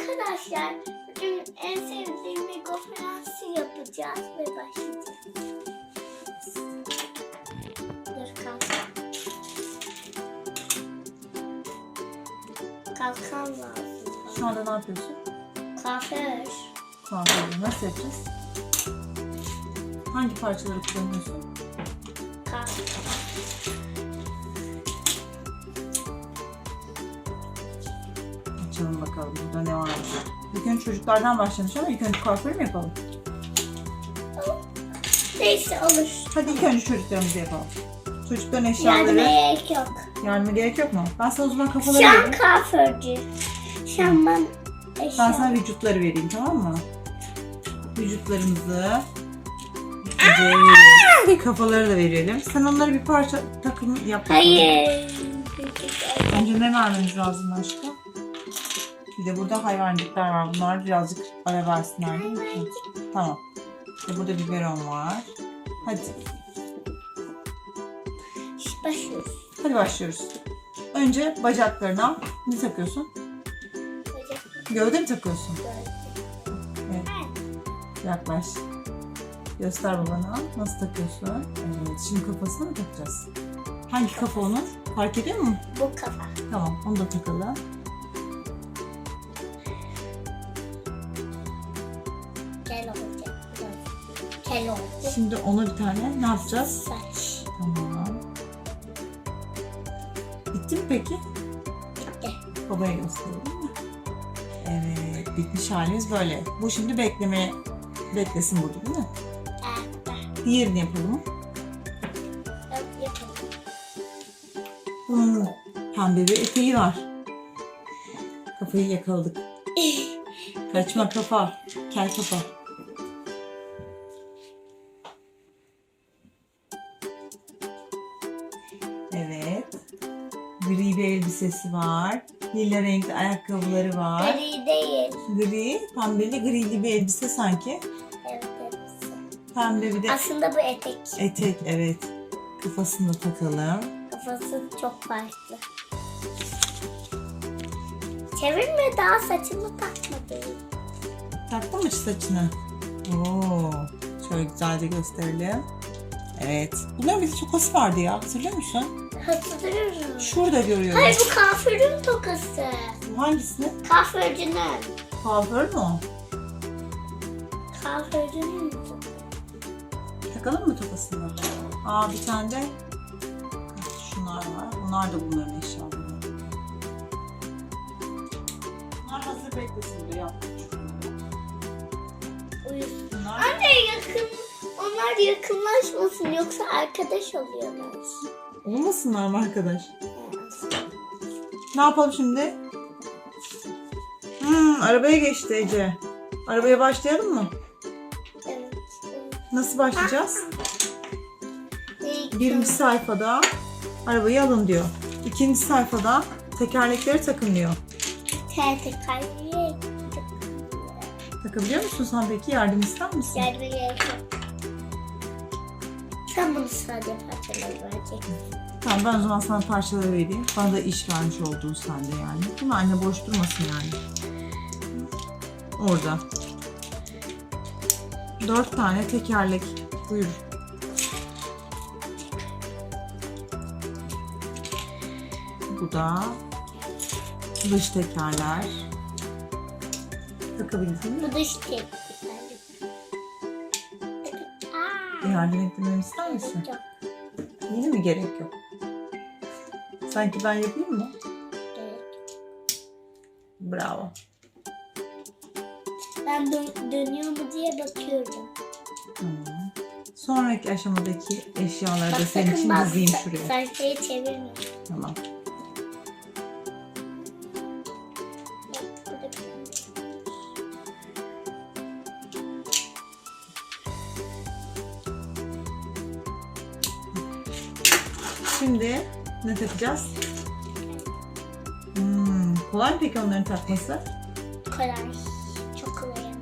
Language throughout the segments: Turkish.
Arkadaşlar bugün en sevdiğim bir konferansı yapacağız ve başlayacağız. Dur kalk. Kalkan lazım. Şu anda ne yapıyorsun? Kahve. Kahveyi nasıl yapacağız? Hangi parçaları kullanıyorsun? Kahve. Bakalım burada ne var. İlk önce çocuklardan başlamış ama ilk önce kuaförü mü yapalım? Neyse olur. Hadi ilk önce çocuklarımızı yapalım. Çocukların eşyaları. gerek yok. Yardıma gerek yok mu? Ben sana o zaman kafaları Şu an vereyim. kuaförcü. Şu an ben Ben eşya. sana vücutları vereyim tamam mı? Vücutlarımızı. Evet. Kafaları da verelim. Sen onlara bir parça takım yap. bakalım. Hayır. Önce ne vermemiz lazım aşkım? Bir de burada hayvancıklar var. Bunlar birazcık ara versinler değil mi? Tamam. İşte burada biberon var. Hadi. Başlıyoruz. Hadi başlıyoruz. Önce bacaklarına ne takıyorsun? Gövde mi takıyorsun? Evet. Yaklaş. Göster babana. Nasıl takıyorsun? Evet. Şimdi kafasına mı takacağız? Hangi kafa onun? Fark ediyor mu? Bu kafa. Tamam. Onu da takalım. Şimdi ona bir tane ne yapacağız? Saç. Tamam. Bitti mi peki? Bitti. Babaya gösterelim mi? Evet, bitmiş halimiz böyle. Bu şimdi bekleme beklesin burada değil mi? Evet. Diğerini yapalım mı? Yap- Yapalım. Hmm, pembe bir eteği var. Kafayı yakaladık. Kaçma kafa, kel kafa. Elbisesi var. Lila renkli ayakkabıları var. Gri değil. Gri, pembeli grili bir elbise sanki. Evet, elbise. Pembe bir de Aslında bu etek. etek, evet. Kafasını da takalım. Kafası çok farklı. Çevirme daha saçımı takmadım. Taktın mı saçını? Oo, şöyle güzelce gösterelim. Evet. Bunların bir tokası vardı ya. Hatırlıyor musun? Hatırlıyorum. Şurada görüyorum. Hayır bu kafirün tokası. Hangisini? Kafircinin. Kuaför mü o? Tokası. Takalım mı tokasını? Aa bir tane de şunlar var. Bunlar da bunların eşyaları. Bunlar hazır beklesin diye. Uyusun. Bunlar Anne yakın. Onlar yakınlaşmasın yoksa arkadaş oluyorlar. Olmasınlar mı arkadaş? Ne yapalım şimdi? Hmm, arabaya geçti Ece. Arabaya başlayalım mı? Evet. Nasıl başlayacağız? Birinci sayfada arabayı alın diyor. İkinci sayfada tekerlekleri takın diyor. Kayıyor. Takabiliyor musun sen peki? Yardım ister misin? Gerek yok. Sen bunu sadece parçaları vereceksin. Tamam ben o zaman sana parçaları vereyim. Bana da iş vermiş olduğu sende yani. Değil mi? Anne boş durmasın yani. Orada. Dört tane tekerlek. Buyur. Bu da dış tekerler. Takabildin mi? Bu dış tek. Yardım etmemi ister misin? yok, Yine mi gerek yok? Sanki ben yapayım mı? gerek. Bravo. Ben dön- dönüyor mu diye bakıyorum. Tamam. Sonraki aşamadaki eşyaları da Bak senin sakın için bak dizeyim şuraya. sayfayı çevirme. Tamam. Şimdi ne takacağız? Hmm, kolay mı peki onların takması? Kolay. Çok kolay.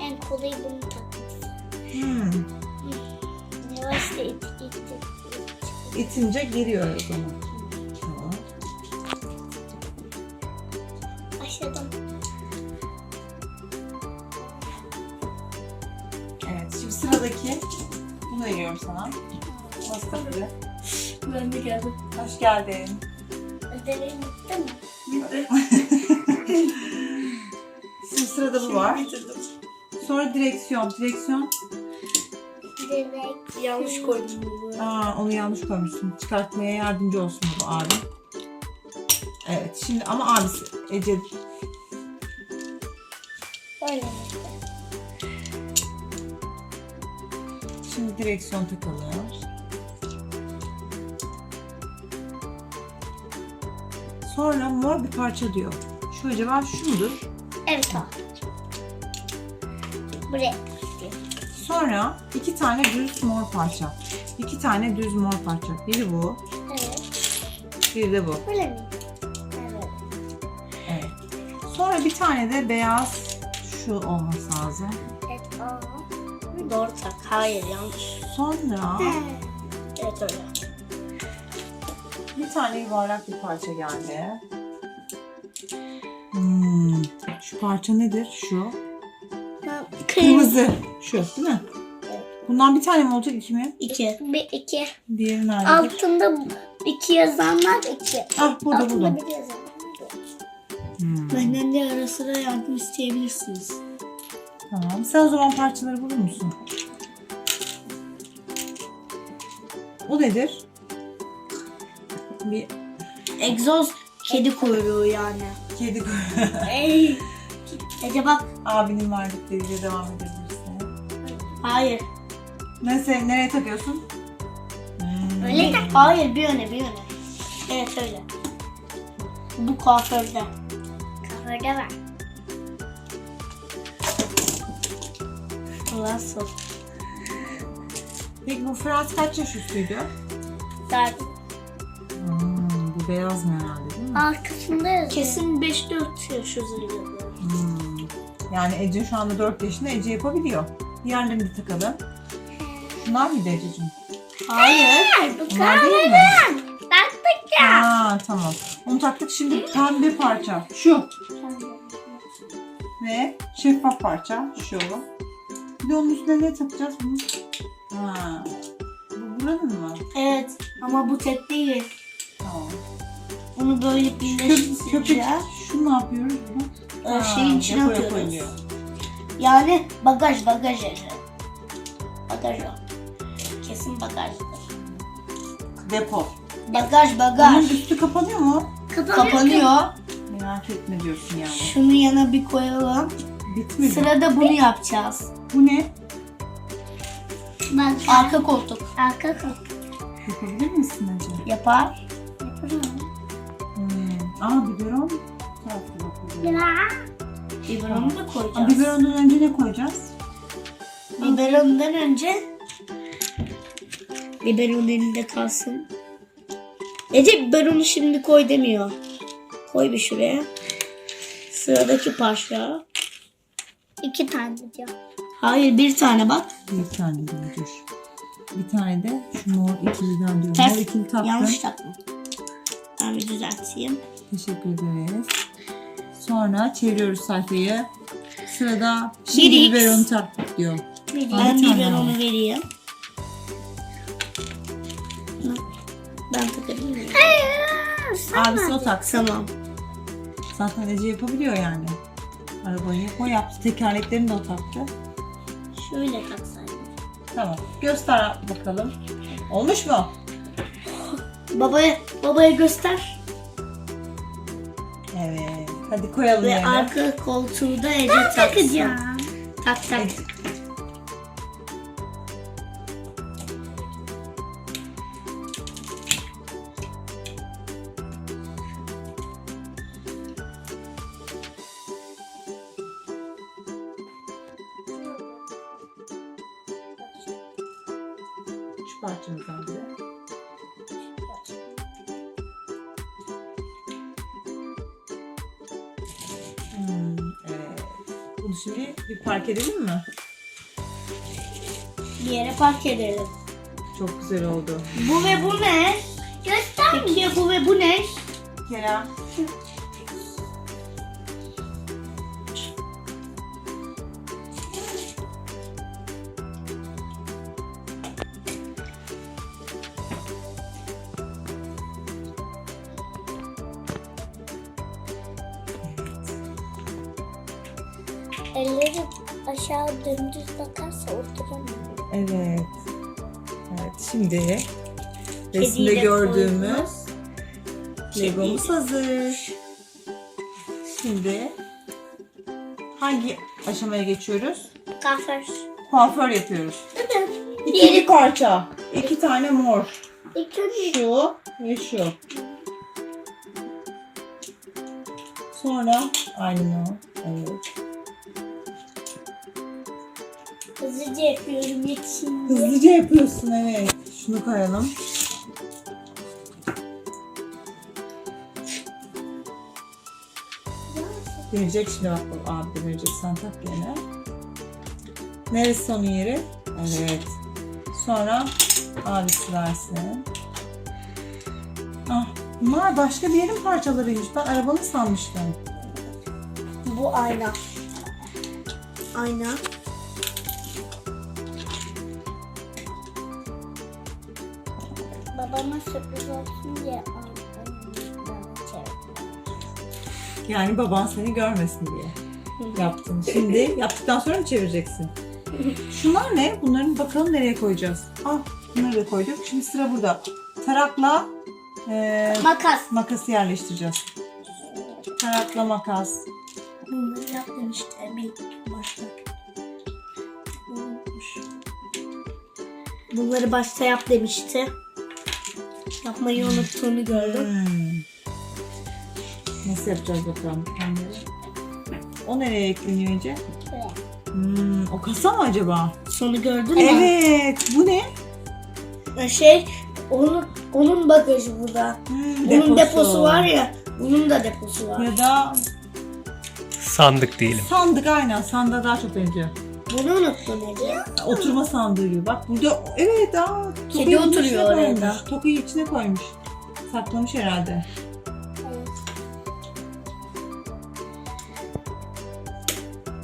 En kolayı bunun takması. Hmm. Yavaşça it, it, it. İtince giriyor o Başladım. Evet, şimdi sıradaki bunu veriyorum sana. Nasıl takılıyor? Ben de geldim. Hoş geldin. Ödevi bitti mi? Şimdi sırada bu var. Bitirdim. Sonra direksiyon. Direksiyon. Direkt. Yanlış koydum bunu. Aa, onu yanlış koymuşsun. Çıkartmaya yardımcı olsun bu abi. Evet şimdi ama abisi Ece Öyle. şimdi direksiyon takalım. Sonra mor bir parça diyor. Şu acaba şu mudur? Evet o. Buraya. Sonra iki tane düz mor parça. İki tane düz mor parça. Biri bu, Evet. biri de bu. Böyle mi? Evet. Evet. Sonra bir tane de beyaz şu olması lazım. Evet o. Doğru tak. Hayır yanlış. Sonra Evet öyle. Bir tane yuvarlak bir parça geldi. Hmm, şu parça nedir? Şu. Kırmızı. Şu değil mi? Evet. Bundan bir tane mi olacak iki mi? İki. Bir iki. Diğeri nerede? Altında iki yazanlar iki. Ah burada Altında burada. bir yazanlar. Hmm, Benden de ara sıra yardım isteyebilirsiniz. Tamam. Sen o zaman parçaları bulur musun? O nedir? Bir Egzoz kedi kuyruğu yani. kedi Ey. Ece bak. abinin varlıklarıyla devam edebilirsin. Hayır. Neyse nereye takıyorsun? Hmm. Öyle mi? Hayır bir yöne bir yöne. Evet öyle. Bu kuaförde. Kafada var. Nasıl? Peki bu Fırat kaç yaş üstüydü? Hmm, bu beyaz mı herhalde değil mi? arkasında yazıyor. Kesin 5-4 yaş üzerinde. Hmm. Yani Ece şu anda 4 yaşında Ece yapabiliyor. Diğerlerini de takalım. Şunlar mıydı Ececiğim? Hayır. Hayır, bu Bunlar değil mi? Taktık ya. Aa tamam. Onu taktık şimdi pembe parça. Şu. Ve şeffaf parça. Şu. Bir de onun üstüne ne takacağız bunu? Ha. Bu buranın mı? Evet ama bu tek değil. Bunu böyle Köp, köpük. birleştirince Şu ne yapıyoruz e, Ha, şeyin içine depoya atıyoruz. koyuluyor. Yani bagaj bagaj Ece. Bagaj o. Kesin bagajdır. Depo. Bagaj Bunun bagaj. üstü kapanıyor mu? Kapanıyor. Merak etme diyorsun yani. Şunu yana bir koyalım. Bitmedi. Sırada bunu yapacağız. Bu ne? Bak Arka koltuk. arka kapı. Yapabilir misin Ece? Yapar. Hmm. Aa biberon. Tarafı bakıyorum. Ya. Biberonu da Aa, koyacağız. biberondan önce ne koyacağız? Biberondan önce biberon elinde kalsın. Ece biberonu şimdi koy demiyor. Koy bir şuraya. Sıradaki parça. İki tane diyor. Hayır bir tane bak. Bir tane de dur. Bir tane de şu mor ikiliden. Ters. Mor ikili taktım. Yanlış takma. Ben bir düzelteyim. Teşekkür ederiz. Sonra çeviriyoruz sayfayı. Sırada şimdi Bir X. biberonu taktık diyor. Ben biberonu vereyim. Ben takabilir miyim? Abisi o taksın. Tamam. Zaten Ece yapabiliyor yani. Arabayı o yaptı. Tekerleklerini de o taktı. Şöyle taksaydım. Tamam. Göster bakalım. Olmuş mu? Babaya, babaya göster. Evet. Hadi koyalım Ve yerine. arka koltuğu da Ece taksın. Takacağım. Tak tak. Ece- Şu parçamızdan bir de. Bir park edelim mi? Bir yere park edelim. Çok güzel oldu. Bu ve bu ne? Göster. Peki ya bu ve bu ne? Kerem. Aşağı dümdüz bakarsa oturamıyor. Evet. Evet şimdi resimde de gördüğümüz Legomuz hazır. Şimdi hangi aşamaya geçiyoruz? Kahve. Kuaför yapıyoruz. Evet. İkili parça. iki tane mor. İlk önce Şu ve şu. Sonra aynı. Evet. Hızlıca yapıyorum yetişin diye. Hızlıca yapıyorsun evet. Şunu koyalım. Verecek şimdi bak bak abi de verecek sen tak yerine. Neresi onun yeri? Evet. Sonra abisi versin. Ah, bunlar başka bir yerin parçalarıymış. Ben arabanı sanmıştım. Bu ayna. Ayna. Babama sürpriz olsun diye aldım. Yani baban seni görmesin diye yaptın. Şimdi yaptıktan sonra mı çevireceksin? Şunlar ne? Bunların bakalım nereye koyacağız. Ah bunları da koyduk. Şimdi sıra burada. Tarakla eee, Makas. makası yerleştireceğiz. Tarakla makas. Bunları yap demişti Emin başta. Bunları başta yap demişti. Yapmayı unuttuğunu gördüm. Hmm. Nasıl yapacağız bakalım? Onları? O nereye ekleniyor önce? Hmm, o kasa mı acaba? Sonu gördün mü? Evet. Bu ne? Şey, onun, onun bagajı burada. Hmm, Bunun deposu. var ya, bunun da deposu var. Ya da Sandık diyelim. sandık aynen. Sandığa daha çok benziyor. Bunu unuttun Ece. Oturma sandığı gibi. Bak burada evet aa. Kedi topuyu oturuyor içine oraya koymuş. da. Topuyu içine koymuş. Saklamış herhalde. Evet.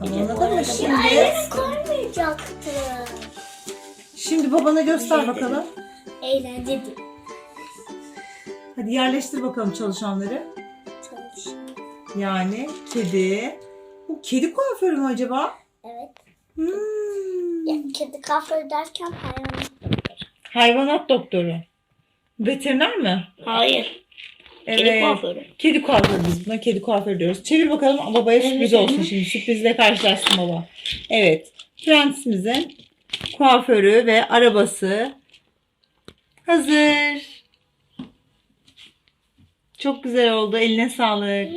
Tamamladın mı şimdi? Elleri koymayacaktı. Şimdi babana göster bakalım. Eğlenceli. Hadi yerleştir bakalım çalışanları. Çalış. Yani kedi. Bu kedi kuaförü mü acaba? Evet. Hmm. Ya, kedi kahve derken hayvan. Hayvanat doktoru. Veteriner mi? Hayır. Kedi kuaförü. Kedi kuaförü biz buna kedi kuaförü diyoruz. Çevir bakalım babaya sürpriz olsun şimdi. Sürprizle karşılaşsın baba. Evet. Prensimizin kuaförü ve arabası hazır. Çok güzel oldu. Eline sağlık.